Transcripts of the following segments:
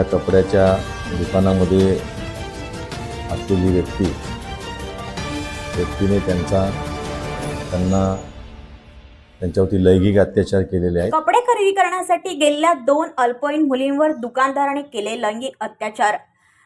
त्या कपड्याच्या दुकानामध्ये असलेली व्यक्ती व्यक्तीने त्यांचा त्यांना त्यांच्यावरती लैंगिक अत्याचार केलेले आहेत. कपडे खरेदी करण्यासाठी गेलेल्या दोन अल्पवयीन मुलींवर दुकानदाराने केले लैंगिक अत्याचार.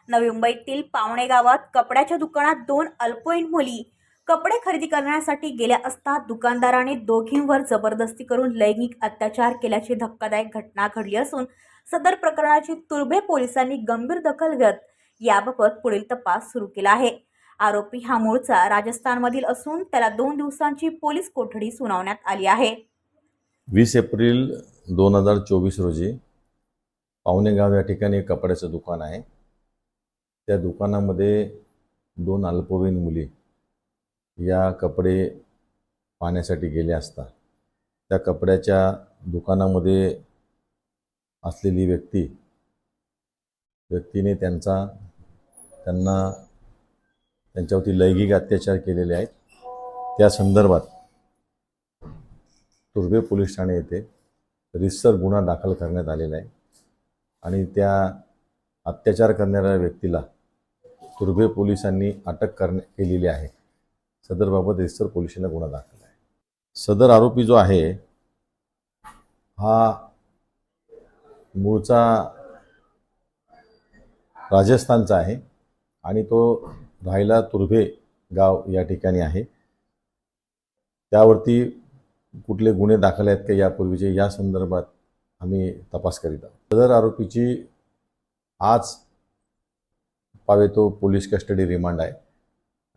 नवी मुंबईतील पावणे गावात कपड्याच्या दुकानात दोन अल्पवयीन मुली कपडे खरेदी करण्यासाठी गेल्या असता दुकानदाराने दोघींवर जबरदस्ती करून लैंगिक अत्याचार केल्याची धक्कादायक घटना घडली असून सदर प्रकरणाची तुर्भे पोलिसांनी गंभीर दखल घेत याबाबत पुढील तपास सुरू केला आहे. आरोपी हा मूळचा राजस्थानमधील असून त्याला दोन दिवसांची पोलीस कोठडी सुनावण्यात आली आहे. वीस एप्रिल दोन हजार चोवीस रोजी पावणेगाव या ठिकाणी एक कपड्याचं दुकान आहे. त्या दुकानामध्ये दोन अल्पवयीन मुली या कपडे पाहण्यासाठी गेले असता. त्या कपड्याच्या दुकानामध्ये असलेली व्यक्ती व्यक्तीने त्यांचा त्यांना त्यांच्यावरती लैंगिक अत्याचार केलेले आहेत. त्या संदर्भात तुर्भे पोलीस ठाणे येथे रिसर गुन्हा दाखल करण्यात आलेला आहे. आणि त्या अत्याचार करणाऱ्या व्यक्तीला तुर्भे पोलिसांनी अटक करण्या केलेली आहे. सदरबाबत रिसर पोलिसांना गुन्हा दाखल आहे. सदर आरोपी जो आहे हा मूळचा राजस्थानचा आहे आणि तो राहिला तुर्भे गाव या ठिकाणी आहे. त्यावरती कुठले गुन्हे दाखल आहेत का यापूर्वीचे या संदर्भात आम्ही तपास करीत आहोत. सदर आरोपीची आज पावेतो पोलीस कस्टडी रिमांड आहे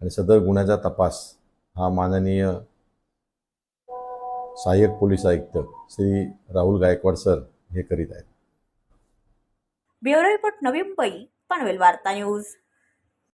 आणि सदर गुन्ह्याचा तपास हा माननीय सहाय्यक पोलीस आयुक्त श्री राहुल गायकवाड सर हे करीत आहेत. ब्युरो रिपोर्ट नवी मुंबई पनवेल वार्ता न्यूज.